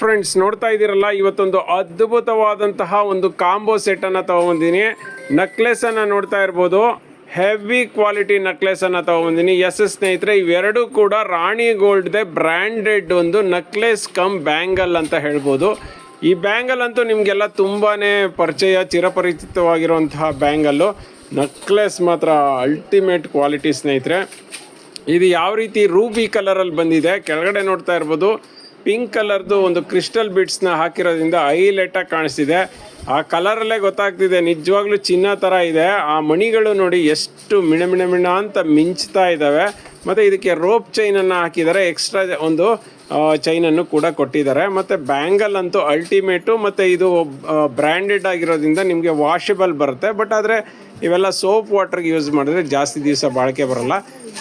Friends ನೋಡ್ತಾ ಇದ್ದೀರಲ್ಲ, ಇವತ್ತೊಂದು ಅದ್ಭುತವಾದಂತಹ ಒಂದು ಕಾಂಬೋ ಸೆಟ್ ಅನ್ನ ನಕ್ಲೆಸನ್ನು ನೆಕ್ಲೆಸ್ ಅನ್ನ ನೋಡ್ತಾ ಇರ್ಬೋದು. ಹೆವಿ ಕ್ವಾಲಿಟಿ ನೆಕ್ಲೆಸ್ ಅನ್ನ ತಗೊಂಬಂದಿನಿ. ಎಸ್ ಎಸ್ ಸ್ನೇಹಿತರೆ, ಇವೆರಡೂ ಕೂಡ ರಾಣಿ ಗೋಲ್ಡ್ದೆ ಬ್ರ್ಯಾಂಡೆಡ್ ಒಂದು ನಕ್ಲೆಸ್ ಕಮ್ ಬ್ಯಾಂಗಲ್ ಅಂತ ಹೇಳ್ಬೋದು. ಈ ಬ್ಯಾಂಗಲ್ ಅಂತೂ ನಿಮಗೆಲ್ಲ ತುಂಬಾ ಪರಿಚಯ, ಚಿರಪರಿಚಿತವಾಗಿರುವಂತಹ ಬ್ಯಾಂಗಲ್ಲು ನಕ್ಲೆಸ್ ಮಾತ್ರ ಅಲ್ಟಿಮೇಟ್ ಕ್ವಾಲಿಟಿ ಸ್ನೇಹಿತರೆ. ಇದು ಯಾವ ರೀತಿ ರೂಬಿ ಕಲರಲ್ಲಿ ಬಂದಿದೆ, ಕೆಳಗಡೆ ನೋಡ್ತಾ ಇರ್ಬೋದು. ಪಿಂಕ್ ಕಲರ್ದು ಒಂದು ಕ್ರಿಸ್ಟಲ್ ಬಿಟ್ಸ್ನ ಹಾಕಿರೋದ್ರಿಂದ ಹೈಲೈಟಾಗಿ ಕಾಣಿಸ್ತಿದೆ. ಆ ಕಲರಲ್ಲೇ ಗೊತ್ತಾಗ್ತಿದೆ, ನಿಜವಾಗ್ಲೂ ಚಿನ್ನ ಥರ ಇದೆ. ಆ ಮಣಿಗಳು ನೋಡಿ ಎಷ್ಟು ಮಿಣ ಮಿಣ ಮಿಣ ಅಂತ ಮಿಂಚ್ತಾ ಇದ್ದಾವೆ ಮತ್ತು ಇದಕ್ಕೆ ರೋಪ್ ಚೈನನ್ನು ಹಾಕಿದ್ದಾರೆ. ಎಕ್ಸ್ಟ್ರಾ ಒಂದು ಚೈನನ್ನು ಕೂಡ ಕೊಟ್ಟಿದ್ದಾರೆ. ಮತ್ತು ಬ್ಯಾಂಗಲ್ ಅಂತೂ ಅಲ್ಟಿಮೇಟು, ಮತ್ತು ಇದು ಬ್ರ್ಯಾಂಡೆಡ್ ಆಗಿರೋದ್ರಿಂದ ನಿಮಗೆ ವಾಷೆಬಲ್ ಬರುತ್ತೆ. ಬಟ್ ಆದರೆ ಇವೆಲ್ಲ ಸೋಪ್ ವಾಟರ್ಗೆ ಯೂಸ್ ಮಾಡಿದ್ರೆ ಜಾಸ್ತಿ ದಿವಸ ಬಾಳಿಕೆ ಬರಲ್ಲ.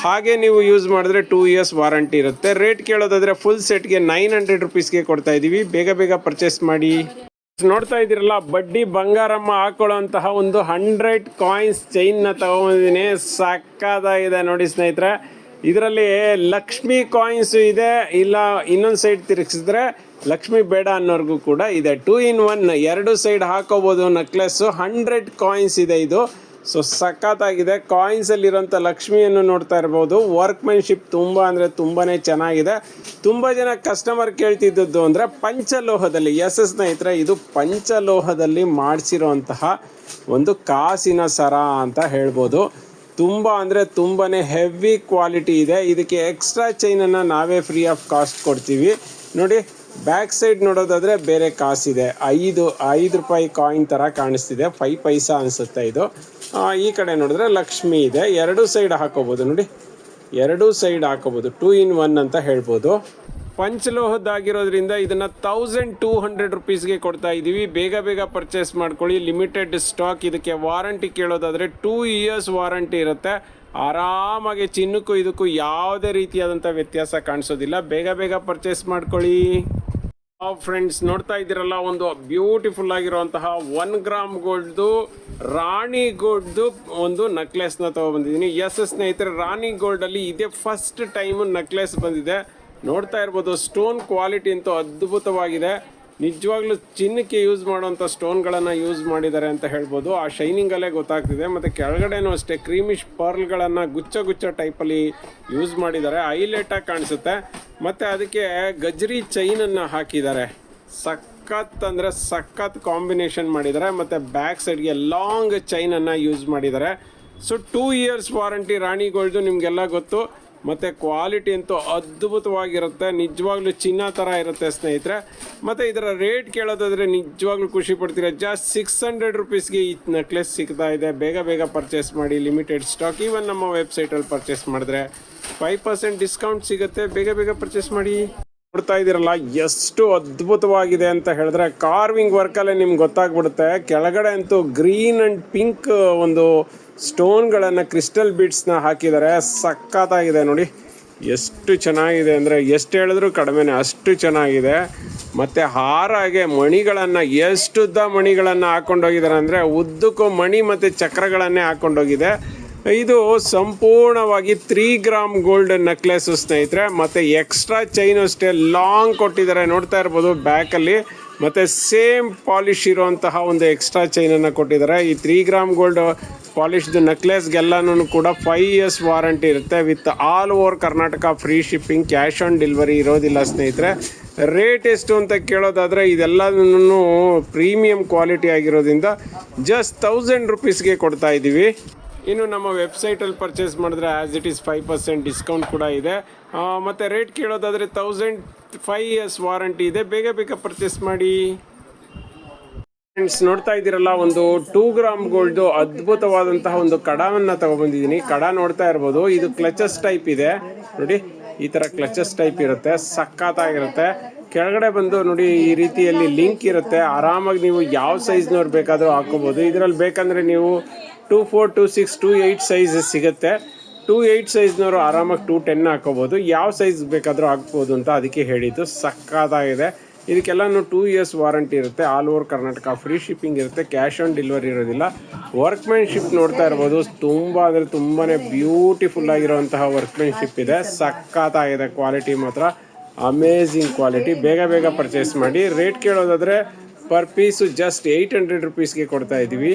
ಹಾಗೆ ನೀವು ಯೂಸ್ ಮಾಡಿದ್ರೆ ಟೂ ಇಯರ್ಸ್ ವಾರಂಟಿ ಇರುತ್ತೆ. ರೇಟ್ ಕೇಳೋದಾದ್ರೆ ಫುಲ್ ಸೆಟ್ಗೆ ನೈನ್ ಹಂಡ್ರೆಡ್ ರುಪೀಸ್ಗೆ ಕೊಡ್ತಾ ಇದ್ದೀವಿ ಬೇಗ ಬೇಗ ಪರ್ಚೇಸ್ ಮಾಡಿ. ನೋಡ್ತಾ ಇದ್ದೀರಲ್ಲ, ಬಡ್ಡಿ ಬಂಗಾರಮ್ಮ ಹಾಕೊಳ್ಳುವಂತಹ ಒಂದು ಹಂಡ್ರೆಡ್ ಕಾಯಿನ್ಸ್ ಚೈನ್ನ ತಗೊಂಡಿದ್ದೀನಿ. ಸಕ್ಕದಾಗಿದೆ ನೋಡಿ ಸ್ನೇಹಿತರೆ. ಇದರಲ್ಲಿ ಲಕ್ಷ್ಮಿ ಕಾಯಿನ್ಸು ಇದೆ. ಇಲ್ಲ, ಇನ್ನೊಂದು ಸೈಡ್ ತಿರುಗಿಸಿದ್ರೆ ಲಕ್ಷ್ಮಿ ಬೇಡ ಅನ್ನೋರ್ಗೂ ಕೂಡ ಇದೆ. ಟೂ ಇನ್ ಒನ್ ಎರಡು ಸೈಡ್ ಹಾಕೋಬೋದು ನೆಕ್ಲೆಸ್ಸು ಹಂಡ್ರೆಡ್ ಕಾಯಿನ್ಸ್ ಇದೆ ಇದು. ಸೊ ಸಖತ್ತಾಗಿದೆ. ಕಾಯಿನ್ಸಲ್ಲಿರೋಂಥ ಲಕ್ಷ್ಮಿಯನ್ನು ನೋಡ್ತಾ ಇರ್ಬೋದು. ವರ್ಕ್ಮೆನ್ಶಿಪ್ ತುಂಬ ಅಂದರೆ ತುಂಬಾ ಚೆನ್ನಾಗಿದೆ. ತುಂಬ ಜನ ಕಸ್ಟಮರ್ ಕೇಳ್ತಿದ್ದದ್ದು ಅಂದರೆ ಪಂಚಲೋಹದಲ್ಲಿ ಎಸ್ ಎಸ್ ಸ್ನೇಹಿತರೆ, ಇದು ಪಂಚಲೋಹದಲ್ಲಿ ಮಾಡಿಸಿರೋಂತಹ ಒಂದು ಕಾಸಿನ ಸರ ಅಂತ ಹೇಳ್ಬೋದು. ತುಂಬ ಅಂದರೆ ತುಂಬಾ ಹೆವಿ ಕ್ವಾಲಿಟಿ ಇದೆ. ಇದಕ್ಕೆ ಎಕ್ಸ್ಟ್ರಾ ಚೈನನ್ನು ನಾವೇ ಫ್ರೀ ಆಫ್ ಕಾಸ್ಟ್ ಕೊಡ್ತೀವಿ. ನೋಡಿ ಬ್ಯಾಕ್ ಸೈಡ್ ನೋಡೋದಾದರೆ ಬೇರೆ ಕಾಸಿದೆ. ಐದು ಐದು ರೂಪಾಯಿ ಕಾಯಿನ್ ಥರ ಕಾಣಿಸ್ತಿದೆ. ಫೈವ್ ಪೈಸಾ ಅನಿಸುತ್ತೆ ಇದು. ಈ ಕಡೆ ನೋಡಿದ್ರೆ ಲಕ್ಷ್ಮಿ ಇದೆ. ಎರಡು ಸೈಡ್ ಹಾಕೋಬಹುದು ನೋಡಿ. ಎರಡೂ ಸೈಡ್ ಹಾಕೋಬಹುದು ಟೂ ಇನ್ ಒನ್ ಅಂತ ಹೇಳ್ಬೋದು. ಪಂಚಲೋಹದ್ದಾಗಿರೋದ್ರಿಂದ ಇದನ್ನು ತೌಸಂಡ್ ಟೂ ಹಂಡ್ರೆಡ್ ರುಪೀಸ್ಗೆ ಕೊಡ್ತಾ ಇದ್ದೀವಿ ಬೇಗ ಬೇಗ ಪರ್ಚೇಸ್ ಮಾಡ್ಕೊಳ್ಳಿ. ಲಿಮಿಟೆಡ್ ಸ್ಟಾಕ್ ಇದಕ್ಕೆ ವಾರಂಟಿ ಕೇಳೋದಾದರೆ ಟೂ ಇಯರ್ಸ್ ವಾರಂಟಿ ಇರುತ್ತೆ. ಆರಾಮಾಗಿ ಚಿನ್ನಕ್ಕೂ ಇದಕ್ಕೂ ಯಾವುದೇ ರೀತಿಯಾದಂಥ ವ್ಯತ್ಯಾಸ ಕಾಣಿಸೋದಿಲ್ಲ. ಬೇಗ ಬೇಗ ಪರ್ಚೇಸ್ ಮಾಡ್ಕೊಳ್ಳಿ. ಫ್ರೆಂಡ್ಸ್ ನೋಡ್ತಾ ಇದ್ದೀರಲ್ಲ, ಒಂದು ಬ್ಯೂಟಿಫುಲ್ ಆಗಿರುವಂತಹ ಒನ್ ಗ್ರಾಮ್ ಗೋಲ್ಡ್ದು ರಾಣಿ ಗೋಲ್ಡ್ದು ಒಂದು ನೆಕ್ಲೆಸ್ನ ತೊಗೊಬಂದಿದ್ದೀನಿ ಎಸ್ ಸ್ನೇಹಿತರೆ, ರಾಣಿ ಗೋಲ್ಡಲ್ಲಿ ಇದೇ ಫಸ್ಟ್ ಟೈಮ್ ನೆಕ್ಲೆಸ್ ಬಂದಿದೆ. ನೋಡ್ತಾ ಇರ್ಬೋದು ಸ್ಟೋನ್ ಕ್ವಾಲಿಟಿ ಅಂತೂ ಅದ್ಭುತವಾಗಿದೆ. ನಿಜವಾಗ್ಲೂ ಚಿನ್ನಕ್ಕೆ ಯೂಸ್ ಮಾಡುವಂಥ ಸ್ಟೋನ್ಗಳನ್ನು ಯೂಸ್ ಮಾಡಿದ್ದಾರೆ ಅಂತ ಹೇಳ್ಬೋದು. ಆ ಶೈನಿಂಗಲ್ಲೇ ಗೊತ್ತಾಗ್ತಿದೆ. ಮತ್ತು ಕೆಳಗಡೆನೂ ಅಷ್ಟೇ ಕ್ರೀಮಿಶ್ ಪರ್ಲ್ಗಳನ್ನು ಗುಚ್ಚ ಗುಚ್ಚ ಟೈಪಲ್ಲಿ ಯೂಸ್ ಮಾಡಿದ್ದಾರೆ. ಹೈಲೈಟಾಗಿ ಕಾಣಿಸುತ್ತೆ. ಮತ್ತು ಅದಕ್ಕೆ ಗಜ್ರಿ ಚೈನನ್ನು ಹಾಕಿದ್ದಾರೆ. ಸಖತ್ ಅಂದರೆ ಸಖತ್ ಕಾಂಬಿನೇಷನ್ ಮಾಡಿದ್ದಾರೆ. ಮತ್ತು ಬ್ಯಾಕ್ ಸೈಡ್ಗೆ ಲಾಂಗ್ ಚೈನನ್ನು ಯೂಸ್ ಮಾಡಿದ್ದಾರೆ. So two years warranty Rani ನಿಮಗೆಲ್ಲ ಗೊತ್ತು. ಮತ್ತು ಕ್ವಾಲಿಟಿ ಅಂತೂ ಅದ್ಭುತವಾಗಿರುತ್ತೆ. ನಿಜವಾಗ್ಲೂ ಚಿನ್ನ ಥರ ಇರುತ್ತೆ ಸ್ನೇಹಿತರೆ. ಮತ್ತು ಇದರ ರೇಟ್ ಕೇಳೋದಾದರೆ ನಿಜವಾಗ್ಲೂ ಖುಷಿ ಪಡ್ತೀರ? ಜಸ್ಟ್ ಸಿಕ್ಸ್ ಹಂಡ್ರೆಡ್ ರುಪೀಸ್ಗೆ ಈ ನೆಕ್ಲೆಸ್ ಸಿಗ್ತಾ ಇದೆ. ಬೇಗ ಬೇಗ ಪರ್ಚೇಸ್ ಮಾಡಿ ಲಿಮಿಟೆಡ್ ಸ್ಟಾಕ್ ಈವನ್ ನಮ್ಮ ವೆಬ್ಸೈಟಲ್ಲಿ ಪರ್ಚೇಸ್ ಮಾಡಿದ್ರೆ ಫೈವ್ ಪರ್ಸೆಂಟ್ ಡಿಸ್ಕೌಂಟ್ ಸಿಗುತ್ತೆ. ಬೇಗ ಬೇಗ ಪರ್ಚೇಸ್ ಮಾಡಿ. ನೋಡ್ತಾ ಇದ್ದೀರಲ್ಲ, ಎಷ್ಟು ಅದ್ಭುತವಾಗಿದೆ ಅಂತ ಹೇಳಿದ್ರೆ ಕಾರ್ವಿಂಗ್ ವರ್ಕಲ್ಲೇ ನಿಮ್ಗೆ ಗೊತ್ತಾಗ್ಬಿಡುತ್ತೆ. ಕೆಳಗಡೆ ಅಂತೂ ಗ್ರೀನ್ ಆ್ಯಂಡ್ ಪಿಂಕ್ ಒಂದು ಸ್ಟೋನ್ಗಳನ್ನು ಕ್ರಿಸ್ಟಲ್ ಬೀಡ್ಸ್ನ ಹಾಕಿದ್ದಾರೆ ಸಖತ್ತಾಗಿದೆ ನೋಡಿ. ಎಷ್ಟು ಚೆನ್ನಾಗಿದೆ ಅಂದರೆ ಎಷ್ಟು ಹೇಳಿದ್ರು ಕಡಿಮೆನೆ, ಅಷ್ಟು ಚೆನ್ನಾಗಿದೆ. ಮತ್ತು ಹಾರಾಗೆ ಮಣಿಗಳನ್ನು ಎಷ್ಟುದ್ದ ಮಣಿಗಳನ್ನು ಹಾಕ್ಕೊಂಡೋಗಿದ್ದಾರೆ ಅಂದರೆ ಉದ್ದಕ್ಕೂ ಮಣಿ ಮತ್ತು ಚಕ್ರಗಳನ್ನೇ ಹಾಕ್ಕೊಂಡೋಗಿದೆ ಇದು ಸಂಪೂರ್ಣವಾಗಿ ತ್ರೀ ಗ್ರಾಮ್ ಗೋಲ್ಡ್ ನೆಕ್ಲೆಸ್ ಸ್ನೇಹಿತರೆ, ಮತ್ತು ಎಕ್ಸ್ಟ್ರಾ ಚೈನು ಅಷ್ಟೇ ಲಾಂಗ್ ಕೊಟ್ಟಿದ್ದಾರೆ. ನೋಡ್ತಾ ಇರ್ಬೋದು ಬ್ಯಾಕಲ್ಲಿ. ಮತ್ತು ಸೇಮ್ ಪಾಲಿಶ್ ಇರುವಂತಹ ಒಂದು ಎಕ್ಸ್ಟ್ರಾ ಚೈನನ್ನು ಕೊಟ್ಟಿದ್ದಾರೆ. ಈ ತ್ರೀ ಗ್ರಾಮ್ ಗೋಲ್ಡ್ ಪಾಲಿಶ್ದು ನೆಕ್ಲೆಸ್ಗೆಲ್ಲನೂ ಕೂಡ ಫೈವ್ ಇಯರ್ಸ್ ವಾರಂಟಿ ಇರುತ್ತೆ. With all over Karnataka free shipping cash on delivery ಇರೋದಿಲ್ಲ ಸ್ನೇಹಿತರೆ. ರೇಟ್ ಎಷ್ಟು ಅಂತ ಕೇಳೋದಾದರೆ ಇದೆಲ್ಲದನ್ನು ಪ್ರೀಮಿಯಂ ಕ್ವಾಲಿಟಿ ಆಗಿರೋದ್ರಿಂದ ಜಸ್ಟ್ ತೌಸಂಡ್ ರುಪೀಸ್ಗೆ ಕೊಡ್ತಾ ಇದ್ದೀವಿ ಇನ್ನು ನಮ್ಮ ವೆಬ್ಸೈಟಲ್ಲಿ ಪರ್ಚೇಸ್ ಮಾಡಿದ್ರೆ as it is five percent discount ಕೂಡ ಇದೆ. ಮತ್ತೆ ರೇಟ್ ಕೇಳೋದಾದರೆ ತೌಸಂಡ್ ಫೈವ್ ಇಯರ್ಸ್ ವಾರಂಟಿ ಇದೆ. ಬೇಗ ಬೇಗ ಪರ್ಚೇಸ್ ಮಾಡಿ. ಫ್ರೆಂಡ್ಸ್ ನೋಡ್ತಾ ಇದ್ದೀರಲ್ಲ, ಒಂದು ಟೂ ಗ್ರಾಮ್ ಗೋಲ್ಡ್ ಅದ್ಭುತವಾದಂತಹ ಒಂದು ಕಡವನ್ನ ತಗೊಬಂದಿದ್ದೀನಿ ಕಡ ನೋಡ್ತಾ ಇರ್ಬೋದು. ಇದು ಕ್ಲಚಸ್ ಟೈಪ್ ಇದೆ. ನೋಡಿ, ಈ ತರ ಕ್ಲಚಸ್ ಟೈಪ್ ಇರುತ್ತೆ. ಸಖತ್ತಾಗಿರುತ್ತೆ. ಕೆಳಗಡೆ ಬಂದು ನೋಡಿ, ಈ ರೀತಿಯಲ್ಲಿ ಲಿಂಕ್ ಇರುತ್ತೆ. ಆರಾಮಾಗಿ ನೀವು ಯಾವ ಸೈಜ್ನವ್ರು ಬೇಕಾದರೂ ಹಾಕೋಬೋದು ಇದರಲ್ಲಿ ಬೇಕಂದ್ರೆ ನೀವು two four two six two eight size ಸಿಗುತ್ತೆ. ಟೂ ಏಯ್ಟ್ ಸೈಜ್ನವರು ಆರಾಮಾಗಿ ಟೂ ಟೆನ್ ಹಾಕೋಬೋದು ಯಾವ ಸೈಜ್ ಬೇಕಾದರೂ ಹಾಕ್ಬೋದು ಅಂತ ಅದಕ್ಕೆ ಹೇಳಿದ್ದು. ಸಕ್ಕತ್ತಾಗಿದೆ ಇದಕ್ಕೆಲ್ಲನೂ ಟೂ ಇಯರ್ಸ್ ವಾರಂಟಿ ಇರುತ್ತೆ. All over Karnataka free shipping ಇರುತ್ತೆ. ಕ್ಯಾಶ್ ಆನ್ ಡೆಲಿವರಿ ಇರೋದಿಲ್ಲ. ವರ್ಕ್ಮೆನ್ಶಿಪ್ ನೋಡ್ತಾ ಇರ್ಬೋದು. ತುಂಬ ಅಂದರೆ ತುಂಬಾ ಬ್ಯೂಟಿಫುಲ್ ಆಗಿರುವಂತಹ ವರ್ಕ್ಮೆನ್ಶಿಪ್ ಇದೆ. ಸಖತ್ತಾಗಿದೆ ಕ್ವಾಲಿಟಿ ಮಾತ್ರ. ಅಮೇಝಿಂಗ್ ಕ್ವಾಲಿಟಿ ಬೇಗ ಬೇಗ ಪರ್ಚೇಸ್ ಮಾಡಿ. Rate ಕೇಳೋದಾದರೆ per piece just eight hundred ರುಪೀಸ್ಗೆ ಕೊಡ್ತಾ ಇದ್ದೀವಿ.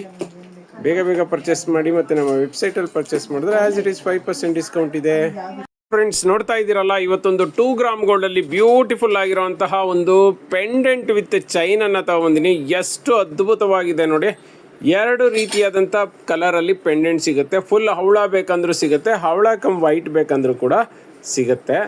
ಬೇಗ ಬೇಗ ಪರ್ಚೇಸ್ ಮಾಡಿ ಮತ್ತು ನಮ್ಮ ವೆಬ್ಸೈಟಲ್ಲಿ ಪರ್ಚೇಸ್ ಮಾಡಿದ್ರೆ as it is five percent discount ಇದೆ. ಫ್ರೆಂಡ್ಸ್ ನೋಡ್ತಾ ಇದ್ದೀರಲ್ಲ, ಇವತ್ತೊಂದು ಟೂ ಗ್ರಾಮ್ ಗೋಲ್ಡಲ್ಲಿ ಬ್ಯೂಟಿಫುಲ್ ಆಗಿರುವಂತಹ ಒಂದು ಪೆಂಡೆಂಟ್ ವಿತ್ ಚೈನ್ ಅನ್ನ ತಗೊಂಡಿನಿ ಎಷ್ಟು ಅದ್ಭುತವಾಗಿದೆ ನೋಡಿ. ಎರಡು ರೀತಿಯಾದಂಥ ಕಲರಲ್ಲಿ ಪೆಂಡೆಂಟ್ ಸಿಗುತ್ತೆ. ಫುಲ್ ಹವಳ ಬೇಕಂದ್ರೂ ಸಿಗುತ್ತೆ, ಹವಳ ಕಮ್ ವೈಟ್ ಬೇಕಂದ್ರೂ ಕೂಡ ಸಿಗುತ್ತೆ.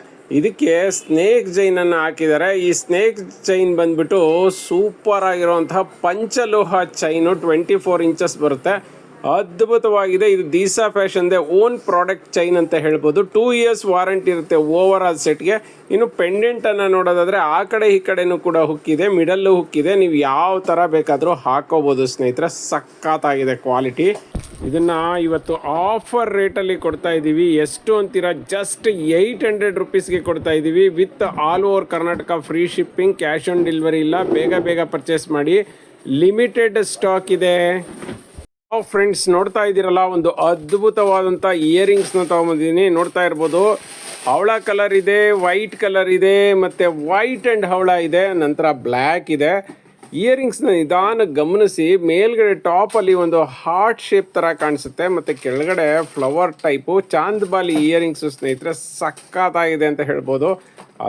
ಇದಕ್ಕೆ ಸ್ನೇಕ್ ಜೈನನ್ನು ಹಾಕಿದ್ದಾರೆ. ಈ ಸ್ನೇಕ್ ಚೈನ್ ಬಂದ್ಬಿಟ್ಟು ಸೂಪರ್ ಆಗಿರುವಂತಹ ಪಂಚಲೋಹ ಚೈನು ಟ್ವೆಂಟಿ ಫೋರ್ ಇಂಚಸ್ ಬರುತ್ತೆ. ಅದ್ಭುತವಾಗಿದೆ. ಇದು ದೀಸಾ ಫ್ಯಾಷನ್ದೆ ಓನ್ ಪ್ರಾಡಕ್ಟ್ ಚೈನ್ ಅಂತ ಹೇಳ್ಬೋದು. ಟೂ ಇಯರ್ಸ್ ವಾರಂಟಿ ಇರುತ್ತೆ ಓವರ್ ಆಲ್ ಸೆಟ್ಗೆ. ಇನ್ನು ಪೆಂಡೆಂಟನ್ನು ನೋಡೋದಾದರೆ ಆ ಕಡೆ ಈ ಕಡೆನೂ ಕೂಡ ಹುಕ್ಕಿದೆ ಮಿಡಲ್ಲು ಹುಕ್ಕಿದೆ ನೀವು ಯಾವ ಥರ ಬೇಕಾದರೂ ಹಾಕೋಬೋದು ಸ್ನೇಹಿತರೆ. ಸಖತ್ತಾಗಿದೆ ಕ್ವಾಲಿಟಿ. ಇದನ್ನು ಇವತ್ತು ಆಫರ್ ರೇಟಲ್ಲಿ ಕೊಡ್ತಾ ಇದ್ದೀವಿ. ಎಷ್ಟು ಅಂತೀರಾ? ಜಸ್ಟ್ ಏಯ್ಟ್ ಹಂಡ್ರೆಡ್ ರುಪೀಸ್ಗೆ ಕೊಡ್ತಾ ಇದ್ದೀವಿ. With all over Karnataka free shipping, cash on delivery ಇಲ್ಲ. ಬೇಗ ಬೇಗ ಪರ್ಚೇಸ್ ಮಾಡಿ. ಲಿಮಿಟೆಡ್ ಸ್ಟಾಕ್ ಇದೆ. ಫ್ರೆಂಡ್ಸ್ ನೋಡ್ತಾ ಇದ್ದೀರಲ್ಲ, ಒಂದು ಅದ್ಭುತವಾದಂಥ ಇಯರಿಂಗ್ಸ್ನ ತೊಗೊಂಬಂದಿದ್ದೀನಿ. ನೋಡ್ತಾ ಇರ್ಬೋದು ಹವಳ ಕಲರ್ ಇದೆ ವೈಟ್ ಕಲರ್ ಇದೆ, ಮತ್ತು ವೈಟ್ ಆ್ಯಂಡ್ ಹವಳ ಇದೆ, ನಂತರ ಬ್ಲ್ಯಾಕ್ ಇದೆ. ಇಯರಿಂಗ್ಸ್ನ ನಿಧಾನ ಗಮನಿಸಿ, ಮೇಲ್ಗಡೆ ಟಾಪಲ್ಲಿ ಒಂದು ಹಾರ್ಟ್ ಶೇಪ್ ಥರ ಕಾಣಿಸುತ್ತೆ, ಮತ್ತು ಕೆಳಗಡೆ ಫ್ಲವರ್ ಟೈಪು ಚಾಂದ್ಬಾಲಿ ಇಯರಿಂಗ್ಸು ಸ್ನೇಹಿತರೆ ಸಕ್ಕತ್ತಾಗಿದೆ ಅಂತ ಹೇಳ್ಬೋದು.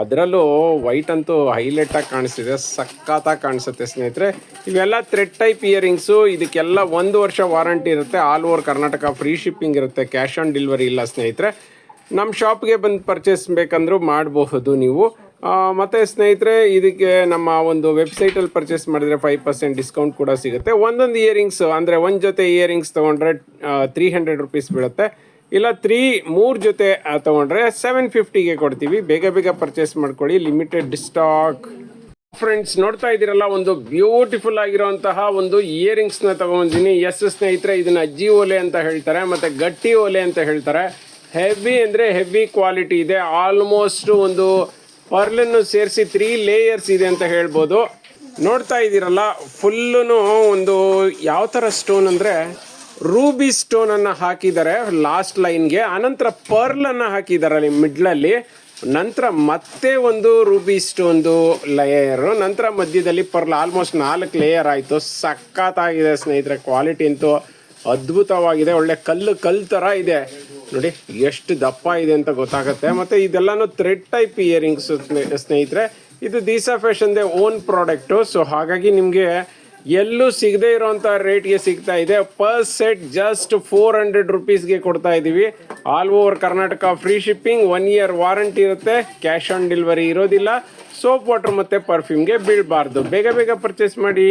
ಅದರಲ್ಲೂ ವೈಟ್ ಅಂತೂ ಹೈಲೈಟ್ ಆಗಿ ಕಾಣಿಸ್ತಿದೆ, ಸಖತ್ತಾಗಿ ಕಾಣಿಸುತ್ತೆ ಸ್ನೇಹಿತರೆ. ಇವೆಲ್ಲ ಥ್ರೆಡ್ ಟೈಪ್ ಇಯರಿಂಗ್ಸು ಇದಕ್ಕೆಲ್ಲ ಒಂದು ವರ್ಷ ವಾರಂಟಿ ಇರುತ್ತೆ. All over Karnataka free shipping ಇರುತ್ತೆ ಕ್ಯಾಶ್ ಆನ್ ಡೆಲಿವರಿ ಇಲ್ಲ ಸ್ನೇಹಿತರೆ. ನಮ್ಮ ಶಾಪ್ಗೆ ಬಂದು ಪರ್ಚೇಸ್ ಬೇಕಂದ್ರೂ ಮಾಡಬಹುದು ನೀವು. ಮತ್ತೆ ಸ್ನೇಹಿತರೆ, ಇದಕ್ಕೆ ನಮ್ಮ ಒಂದು ವೆಬ್ಸೈಟಲ್ಲಿ ಪರ್ಚೇಸ್ ಮಾಡಿದರೆ ಫೈವ್ ಪರ್ಸೆಂಟ್ ಡಿಸ್ಕೌಂಟ್ ಕೂಡ ಸಿಗುತ್ತೆ. ಒಂದೊಂದು ಇಯರಿಂಗ್ಸ್ ಅಂದರೆ ಒಂದು ಜೊತೆ ಇಯರಿಂಗ್ಸ್ ತೊಗೊಂಡ್ರೆ ತ್ರೀ ಹಂಡ್ರೆಡ್ ರುಪೀಸ್ ಬೀಳುತ್ತೆ. ಇಲ್ಲ ತ್ರೀ ಮೂರು ಜೊತೆ ತೊಗೊಂಡ್ರೆ ಸೆವೆನ್ ಫಿಫ್ಟಿಗೆ ಕೊಡ್ತೀವಿ. ಬೇಗ ಬೇಗ ಪರ್ಚೇಸ್ ಮಾಡ್ಕೊಳ್ಳಿ. ಲಿಮಿಟೆಡ್ ಸ್ಟಾಕ್ ಫ್ರೆಂಡ್ಸ್ ನೋಡ್ತಾ ಇದ್ದೀರಲ್ಲ, ಒಂದು ಬ್ಯೂಟಿಫುಲ್ ಆಗಿರುವಂತಹ ಒಂದು ಇಯರಿಂಗ್ಸ್ನ ತಗೊಂಡಿದ್ದೀನಿ ಎಸ್ ಸ್ನೇಹಿತರೆ, ಇದನ್ನ ಅಜ್ಜಿ ಓಲೆ ಅಂತ ಹೇಳ್ತಾರೆ, ಮತ್ತೆ ಗಟ್ಟಿ ಓಲೆ ಅಂತ ಹೇಳ್ತಾರೆ. ಹೆವಿ ಅಂದರೆ ಹೆವಿ ಕ್ವಾಲಿಟಿ ಇದೆ. ಆಲ್ಮೋಸ್ಟ್ ಒಂದು ಪರ್ಲನ್ನು ಸೇರಿಸಿ ತ್ರೀ ಲೇಯರ್ಸ್ ಇದೆ ಅಂತ ಹೇಳ್ಬೋದು. ನೋಡ್ತಾ ಇದ್ದೀರಲ್ಲ ಫುಲ್ಲು ಒಂದು ಯಾವ ಥರ ಸ್ಟೋನ್ ಅಂದರೆ ರೂಬಿ ಸ್ಟೋನ್ ಅನ್ನ ಹಾಕಿದ್ದಾರೆ ಲಾಸ್ಟ್ ಲೈನ್ಗೆ ಅನಂತರ ಪರ್ಲ್ ಅನ್ನ ಹಾಕಿದ್ದಾರೆ ಅಲ್ಲಿ ಮಿಡ್ಲಲ್ಲಿ, ನಂತರ ಮತ್ತೆ ಒಂದು ರೂಬಿ ಸ್ಟೋನ್ದು ಲೇಯರ್ ನಂತರ ಮಧ್ಯದಲ್ಲಿ ಪರ್ಲ್ ಆಲ್ಮೋಸ್ಟ್ ನಾಲ್ಕು ಲೇಯರ್ ಆಯಿತು. ಸಖತ್ತಾಗಿದೆ ಸ್ನೇಹಿತರೆ ಕ್ವಾಲಿಟಿ ಅಂತೂ ಅದ್ಭುತವಾಗಿದೆ. ಒಳ್ಳೆ ಕಲ್ಲು ಕಲ್ಲು ಥರ ಇದೆ. ನೋಡಿ, ಎಷ್ಟು ದಪ್ಪ ಇದೆ ಅಂತ ಗೊತ್ತಾಗುತ್ತೆ. ಮತ್ತೆ ಇದೆಲ್ಲಾನು ಥ್ರೆಡ್ ಟೈಪ್ ಇಯರಿಂಗ್ಸ್ ಸ್ನೇಹಿತರೆ. ಇದು ದೀಸಾ ಫ್ಯಾಷನ್ದೇ ಓನ್ ಪ್ರಾಡಕ್ಟು ಸೊ ಹಾಗಾಗಿ ನಿಮಗೆ ಎಲ್ಲೂ ಸಿಗದೆ ಇರೋಂಥ ರೇಟ್ಗೆ ಸಿಗ್ತಾ ಇದೆ. Per set just four hundred ರುಪೀಸ್ಗೆ ಕೊಡ್ತಾ ಇದ್ದೀವಿ all over Karnataka free shipping one year warranty ಇರುತ್ತೆ. ಕ್ಯಾಶ್ ಆನ್ ಡೆಲಿವರಿ ಇರೋದಿಲ್ಲ. ಸೋಪ್ ವಾಟರ್ ಮತ್ತು ಪರ್ಫ್ಯೂಮ್ಗೆ ಬೀಳಬಾರ್ದು. ಬೇಗ ಬೇಗ ಪರ್ಚೇಸ್ ಮಾಡಿ.